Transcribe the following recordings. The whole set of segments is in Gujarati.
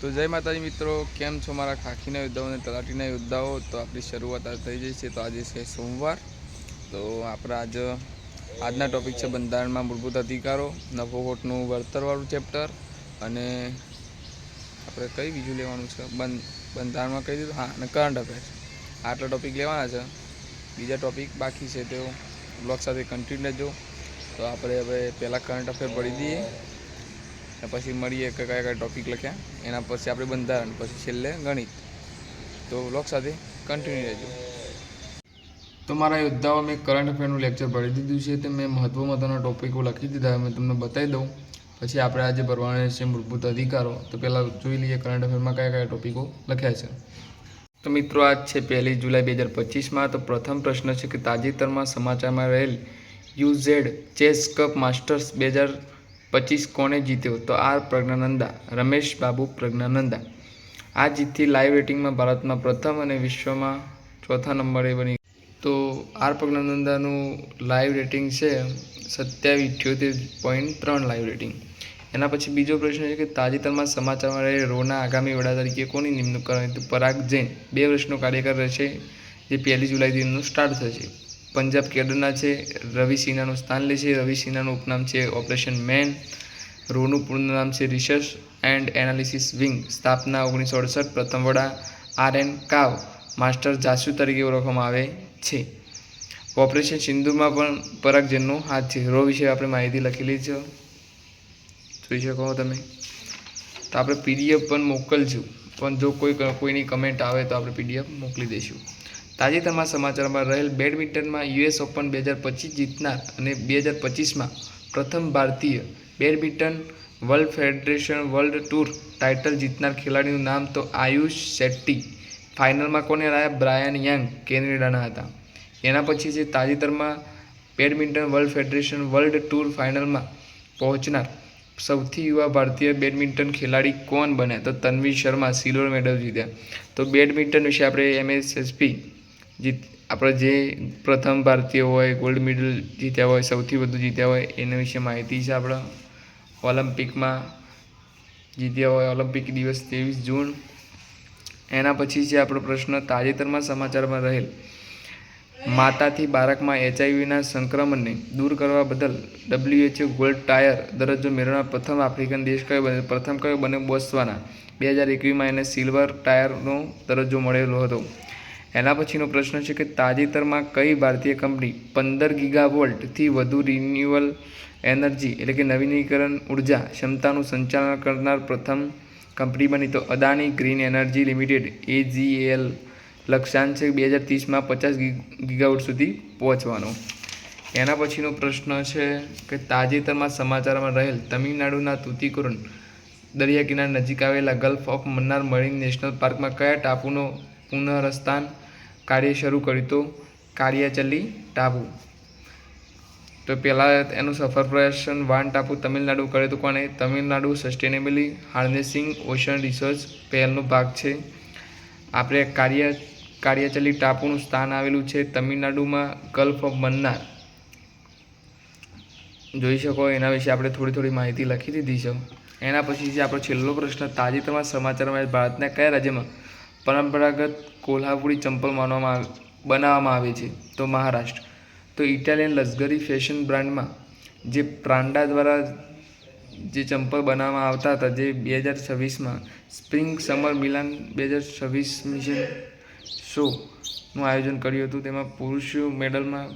તો જય માતાજી મિત્રો, કેમ છો મારા ખાખીના યોદ્ધાઓ અને તલાટીના યોદ્ધાઓ? તો આપણી શરૂઆત થઈ જઈ છે, તો આજે છે સોમવાર. તો આપણા આજ, આજના ટોપિક છે બંધારણમાં મૂળભૂત અધિકારો નફોખોટનું વળતરવાળું ચેપ્ટર અને આપણે કઈ બીજું લેવાનું છે? બંધ બંધારણમાં કહી દીધું? હા, અને કરંટ અફેર્સ આટલા ટોપિક લેવાના છે. બીજા ટોપિક બાકી છે તેઓ. બ્લોગ સાથે કન્ટિન્યુ રહેજો. તો આપણે હવે પહેલાં કરંટ અફેર ભરી દઈએ. અને પછી મળીએ કે કયા કયા ટોપિક લખ્યા. એના પછી આપણે બંધારણ, પછી છેલ્લે ગણિત. તો બ્લોગ સાથે કન્ટિન્યુ રહેજો. તો મારા યોદ્ધાઓ, મેં કરંટ અફેરનું લેક્ચર ભરી દીધું છે, તે મેં મહત્વ મહત્વના ટોપિકો લખી દીધા, મેં તમને બતાવી દઉં. પછી આપણે આજે ભરવાના છે મૂળભૂત અધિકારો. તો પહેલાં જોઈ લઈએ કરંટ અફેરમાં કયા કયા ટોપિકો લખ્યા છે. તો મિત્રો, આજ છે પહેલી જુલાઈ બે હજાર પચીસમાં. તો પ્રથમ પ્રશ્ન છે કે તાજેતરમાં સમાચારમાં રહેલ યુઝેડ ચેસ કપ માસ્ટર્સ બે હજાર પચીસ કોણે જીત્યો તો આર પ્રજ્ઞાનંદા, રમેશ બાબુ પ્રજ્ઞાનંદા. આ જીતથી લાઈવ રેટિંગમાં ભારતમાં પ્રથમ અને વિશ્વમાં ચોથા નંબરે બની. તો આર પ્રજ્ઞાનંદાનું લાઈવ રેટિંગ છે સત્યાવીસ ઇઠ્યોતેર પોઈન્ટ ત્રણ લાઈવ રેટિંગ એના પછી બીજો પ્રશ્ન છે કે તાજેતરમાં સમાચારમાં રોના આગામી વડા તરીકે કોની નિમણૂક કરવાની તો પરાગ જૈન. બે વર્ષનો કાર્યકાળ રહેશે જે પહેલી જુલાઈથી એમનું સ્ટાર્ટ થશે. પંજાબ કેડરના છે, રવિ સિન્હાનું સ્થાન લે છે, રવિ સિન્હાનું ઉપનામ છે ઓપરેશન મેન, રોનું પૂર્ણ નામ છે રિસર્ચ એન્ડ એનાલિસિસ વિંગ, સ્થાપના ઓગણીસો અડસઠ, પ્રથમ વડા આર એન કાવ, માસ્ટર જાસુ તરીકે ઓળખવામાં આવે છે. ઓપરેશન સિંધુમાં પણ પરાગજનનો હાથ છે. રો વિશે આપણે માહિતી લખેલી છે. જોઈ શકો તમે. તો આપણે પીડીએફ પણ મોકલશું. પણ જો કોઈ કોઈની કમેન્ટ આવે તો આપણે પીડીએફ મોકલી દઈશું. તાજેતરમાં સમાચારમાં રહેલ બેડમિન્ટનમાં યુએસ ઓપન બે હજાર પચીસ જીતનાર અને બે હજાર પચીસમાં પ્રથમ ભારતીય badminton world federation world tour title જીતનાર ખેલાડીનું નામ તો આયુષ શેટ્ટી. ફાઇનલમાં કોને હરાયા બ્રાયન યંગ, કેનેડાના હતા. એના પછી છે તાજેતરમાં badminton world federation world tour ફાઇનલમાં પહોંચનાર સૌથી યુવા ભારતીય બેડમિન્ટન ખેલાડી કોણ બન્યા? તો તન્વી શર્મા, સિલ્વર મેડલ જીત્યા. તો બેડમિન્ટન વિશે આપણે એમએસએસપી જીત આપણે જે પ્રથમ ભારતીય હોય ગોલ્ડ મેડલ જીત્યા હોય, સૌથી વધુ જીત્યા હોય, એના વિશે માહિતી છે આપણે ઓલિમ્પિકમાં જીત્યા હોય ઓલિમ્પિક દિવસ ત્રેવીસ જૂન. એના પછી છે આપણો પ્રશ્ન તાજેતરમાં સમાચારમાં રહેલ. માતાથી બાળકમાં એચઆઈવીના સંક્રમણને દૂર કરવા બદલ ડબ્લ્યુએચઓ ગોલ્ડ ટાયર દરજ્જો મેળવનાર પ્રથમ આફ્રિકન દેશ કયો બને? પ્રથમ કયો બને બોસ્વાના બે હજાર એકવીસમાં એને સિલ્વર ટાયરનો દરજ્જો મળેલો હતો. એના પછીનો પ્રશ્ન છે કે તાજેતરમાં કઈ ભારતીય કંપની પંદર ગીગા વોલ્ટથી વધુ રિન્યુઅલ એનર્જી એટલે કે નવીનીકરણ ઊર્જા ક્ષમતાનું સંચાલન કરનાર પ્રથમ કંપની બની તો Adani green energy limited AGL લક્ષ્યાંક છે બે હજાર ત્રીસમાં પચાસ ગીગાવોટ સુધી પહોંચવાનો. એના પછીનો પ્રશ્ન છે કે તાજેતરમાં સમાચારમાં રહેલ તમિલનાડુના તુતિકોરન દરિયા કિનારે નજીક આવેલા gulf of Mannar marine national પાર્કમાં કયા ટાપુનો પુનઃસ્થાન કાર્ય શરૂ કર્યું તો કાર્યાચલી ટાપુ. તો પહેલાં એનું સફર પ્રદર્શન વાન ટાપુ તમિલનાડુ કરે તો કોને Tamil Nadu sustainably harnessing ocean research પહેલનો ભાગ છે. આપણે કાર્ય કાર્યાચલી ટાપુનું સ્થાન આવેલું છે તમિલનાડુમાં ગલ્ફ ઓફ મન્નાર જોઈ શકો, એના વિશે આપણે થોડી થોડી માહિતી લખી દીધી છે. એના પછી જે આપણો છેલ્લો પ્રશ્ન, તાજેતરમાં સમાચારમાં ભારતના કયા રાજ્યમાં પરંપરાગત કોલ્હાપુરી ચંપલ માનવામાં બનાવવામાં આવે છે, તો મહારાષ્ટ્ર. તો ઇટાલિયન લક્ઝરી ફેશન બ્રાન્ડમાં, જે પ્રાંડા દ્વારા જે ચંપલ બનાવવામાં આવતા હતા, જે બે હજાર છવ્વીસમાં સ્પ્રિંગ સમર મિલાન બે હજાર છવ્વીસ મિશન શોનું આયોજન કર્યું હતું, તેમાં પુરુષો મેડલમાં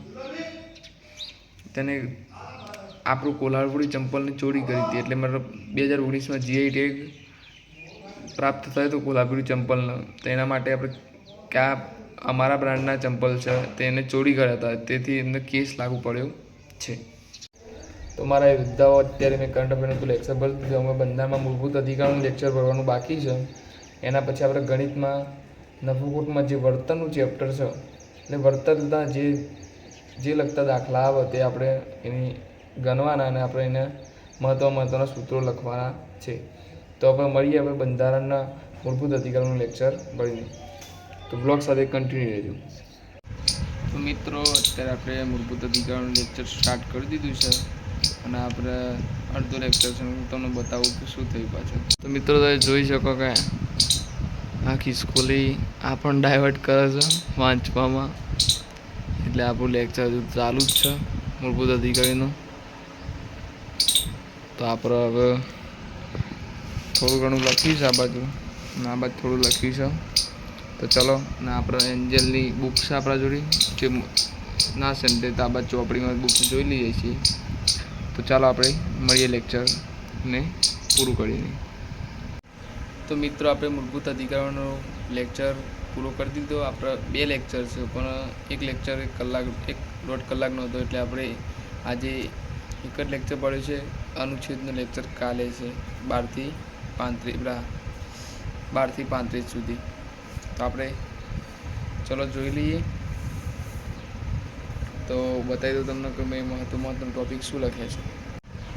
તેને આપણું કોલ્હાપુરી ચંપલની ચોરી કરી હતી, એટલે મતલબ બે હજાર ઓગણીસમાં જીઆઈ ટેગ પ્રાપ્ત થયું હતું કોલ્હાપુરી ચંપલનો તેના માટે આપણે કયા અમારા બ્રાન્ડના ચંપલ છે તેને ચોરી કર્યા હતા. તેથી એમને કેસ લાગુ પડ્યો છે. તો મારા યોદ્ધાઓ અત્યારે મેં કરંટ અફેરનું લેક્ચર ભરી દીધું. અમે બંધારણમાં મૂળભૂત અધિકારનું લેક્ચર ભરવાનું બાકી છે. એના પછી આપણે ગણિતમાં નફોખોટમાં જે વર્તનનું ચેપ્ટર છે, એટલે વર્તનના જે જે લગતા દાખલા આવે તે આપણે એની ગણવાના અને આપણે એને મહત્વ મહત્વના સૂત્રો લખવાના છે. તો આપણે મળીએ આપણે બંધારણના મૂળભૂત અધિકારનું લેક્ચર ભણીને. તો બ્લોગ સાથે કન્ટિન્યુ રહેજો. તો મિત્રો, અત્યારે આપણે મૂળભૂત અધિકારનું લેક્ચર સ્ટાર્ટ કરી દીધું છે અને આપણે અડધો લેક્ચર છે. હું તમને બતાવું કે શું થયું પાછળ. તો મિત્રો, તમે જોઈ શકો કે આખી સ્કૂલી આ પણ ડાયવર્ટ કરે છે વાંચવામાં. એટલે આપણું લેક્ચર હજુ ચાલુ જ છે મૂળભૂત અધિકારીનું. તો આપણે હવે થોડું ઘણું લખ્યું છે આ બાજુ. આ બાજુ થોડું લખ્યું છે. તો ચલો, ને આપણે એન્જલની બુક છે આપણા જોડે, જે ના સંડે તો આ બાજુ ચોપડીમાં બુક જોઈ લઈએ છીએ. તો ચાલો આપણે મળીએ લેક્ચરને પૂરું કરીને. તો મિત્રો, આપણે મૂળભૂત અધિકારોનો લેક્ચર પૂરો કરી દીધો. આપણે બે લેક્ચર છે, પણ એક લેક્ચર એક કલાક, એક દોઢ કલાકનો હતો, એટલે આપણે આજે એક જ લેક્ચર પડ્યો છે. અનુચ્છેદનો લેક્ચર કાલે છે, બારથી પાંત્રીસ બારથી પાંત્રીસ સુધી. તો આપણે ચલો જોઈ લઈએ. તો બતાવી દઉં તમને કે મેં મહત્વ ટોપિક શું લખ્યા છે.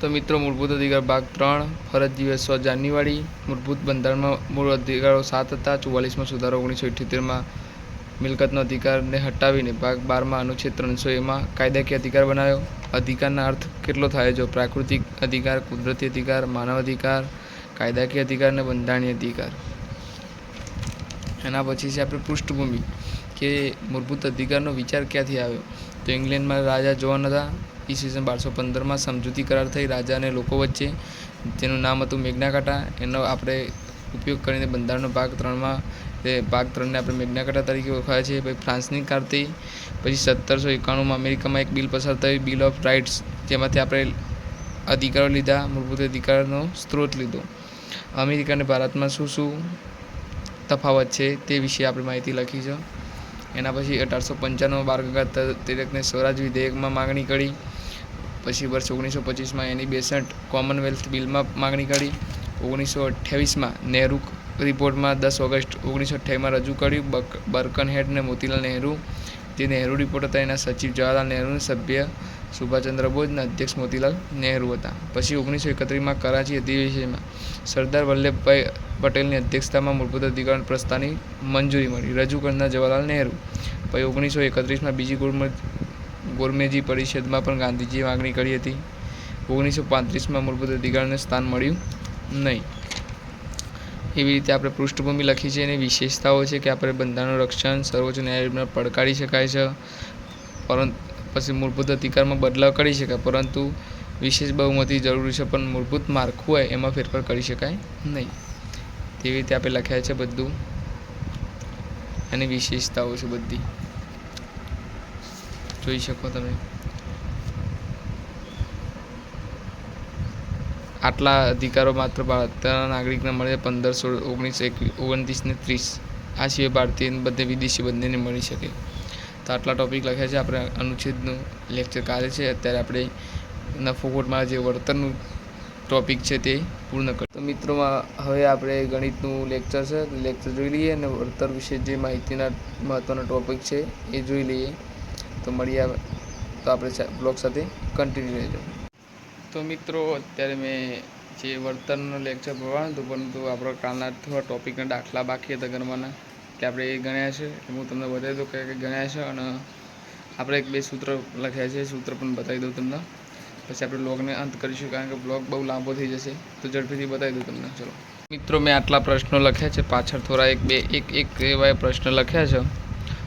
તો મિત્રો, મૂળભૂત અધિકાર ભાગ ત્રણ, ફરજ દિવસ સો જાન્યુઆરી. મૂળભૂત બંધારણમાં મૂળ અધિકારો સાત હતા. ચુવાલીસમાં સુધારો ઓગણીસો ઇઠ્યોતેરમાં મિલકતનો અધિકારને હટાવીને ભાગ બારમાં અનુચ્છેદ ત્રણસો એમાં કાયદાકીય અધિકાર બનાવ્યો. અધિકારના અર્થ કેટલો થાય જો પ્રાકૃતિક અધિકાર, કુદરતી અધિકાર, માનવ અધિકાર કાયદાકીય અધિકાર અને બંધારણીય અધિકાર. એના પછી છે આપણે પૃષ્ઠભૂમિ, કે મૂળભૂત અધિકારનો વિચાર ક્યાંથી આવ્યો? તો ઇંગ્લેન્ડમાં રાજા જોન હતા, ઈસવીસન બારસો પંદરમાં સમજૂતી કરાર થઈ, રાજા અને લોકો વચ્ચે. જેનું નામ હતું મેઘનાકાટા એનો આપણે ઉપયોગ કરીને બંધારણનો ભાગ ત્રણમાં તે ભાગ ત્રણને આપણે મેઘનાકાટા તરીકે ઓળખાય છે. પછી ફ્રાન્સની ક્રાંતિ પછી સત્તરસો એકાણુંમાં અમેરિકામાં એક બિલ પસાર થયું, બિલ ઓફ રાઇટ્સ, જેમાંથી આપણે અધિકારો લીધા, મૂળભૂત અધિકારનો સ્ત્રોત લીધો. અમેરિકા અને ભારતમાં શું શું તફાવત છે તે વિશે આપણે માહિતી લખી છે. એના પછી અઢારસો પંચાણું બાર ગંગાધર તિલકને સ્વરાજ વિધેયકમાં માગણી કરી. પછી વર્ષ ઓગણીસો પચીસમાં એની બેસઠ કોમનવેલ્થ બિલમાં માગણી કરી. ઓગણીસો અઠ્યાવીસમાં નહેરુ રિપોર્ટમાં દસ ઓગસ્ટ ઓગણીસો અઠ્યાવીસમાં રજૂ કર્યું. બર્કનહેડ અને મોતીલાલ નહેરુ, જે નહેરુ રિપોર્ટ હતા એના સચિવ જવાહરલાલ નહેરુ સભ્ય સુભાષચંદ્ર બોઝના અધ્યક્ષ મોતીલાલ નહેરુ હતા. પછી ઓગણીસો એકત્રીસમાં કરાચી અધિવેશનમાં સરદાર વલ્લભભાઈ પટેલની અધ્યક્ષતામાં મૂળભૂત અધિકાર પ્રસ્તાવની મંજૂરી મળી. રજૂ કરનાર જવાહરલાલ નહેરુ. પછી ઓગણીસો એકત્રીસમાં બીજી ગોરમે ગોરમેજી પરિષદમાં પણ ગાંધીજીએ માગણી કરી હતી. ઓગણીસો પાંત્રીસમાં મૂળભૂત અધિકારને સ્થાન મળ્યું નહીં. એવી રીતે આપણે પૃષ્ઠભૂમિ લખી છે એની વિશેષતાઓ છે કે આપણે બંધારણનું રક્ષણ સર્વોચ્ચ ન્યાયાલયમાં પડકારી શકાય છે. પરંતુ પછી મૂળભૂત અધિકારમાં બદલાવ કરી શકાય, પરંતુ વિશેષ બહુમતી જરૂરી છે, પણ મૂળભૂત માળખું હોય એમાં ફેરફાર કરી શકાય નહીં. તેવી રીતે આપણે લખ્યા છે બધું. એની વિશેષતાઓ છે બધી. જોઈ શકો તમે. આટલા અધિકારો માત્ર ભારતના નાગરિકને મળે પંદર સોળ ઓગણીસ એકવીસ ઓગણત્રીસ ને ત્રીસ. આ સિવાય ભારતીય બધે વિદેશી બંનેને મળી શકે. તો આટલા ટોપિક લખ્યા છે. આપણે અનુચ્છેદનું લેક્ચર કાલે છે. અત્યારે આપણે નફોકોટમાં જે વર્તનનું ટૉપિક છે તે પૂર્ણ કર તો મિત્રોમાં હવે આપણે ગણિતનું લેક્ચર છે. લેક્ચર જોઈ લઈએ અને વળતર વિશે જે માહિતીના મહત્ત્વના ટોપિક છે એ જોઈ લઈએ. તો મળીએ તો આપણે બ્લોગ સાથે કન્ટિન્યુ રહેજો. તો મિત્રો, અત્યારે મેં જે વર્તનનો લેક્ચર ભરવાનું હતું, પરંતુ આપણો કાલના થોડા ટૉપિકના દાખલા બાકી હતા ગણવાના એટલે આપણે એ ગણ્યા છે હું તમને બતાવી દઉં કે ગણ્યા છે અને આપણે એક બે સૂત્ર લખ્યા છે, સૂત્ર પણ બતાવી દઉં તમને. પછી આપણે બ્લોગને અંત કરીશું કારણ કે બ્લોગ બહુ લાંબો થઈ જશે, તો ઝડપીથી બતાવી દઉં તમને. ચલો. મિત્રો, મેં આટલા પ્રશ્નો લખ્યા છે, પાછળ થોડા એક બે, એક એક એવા પ્રશ્ન લખ્યા છે.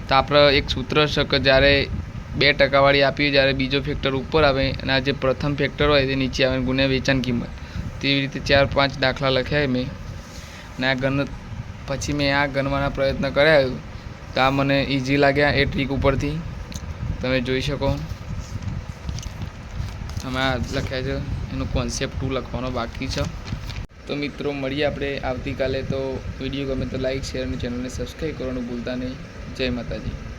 તો આપણે એક સૂત્ર છે કે જ્યારે બે ટકાવાળી આપીએ જ્યારે બીજો ફેક્ટર ઉપર આવે અને આ જે પ્રથમ ફેક્ટર હોય તે નીચે આવે ગુણ્યા વેચાણ કિંમત. તેવી રીતે ચાર પાંચ દાખલા લખ્યા મેં. અને આ ગણ પછી મેં આ ગણવાના પ્રયત્ન કર્યા. તો આ મને ઇઝી લાગ્યા એ ટ્રીક ઉપરથી. તમે જોઈ શકો. અમે આ લખ્યા છે, એનો કોન્સેપ્ટ ટુ લખવાનો બાકી છે. તો મિત્રો, મળીએ આપણે આવતીકાલે. તો વીડિયો ગમે તો લાઈક શેર અને ચેનલને સબસ્ક્રાઈબ કરવાનું ભૂલતા નહીં. જય માતાજી.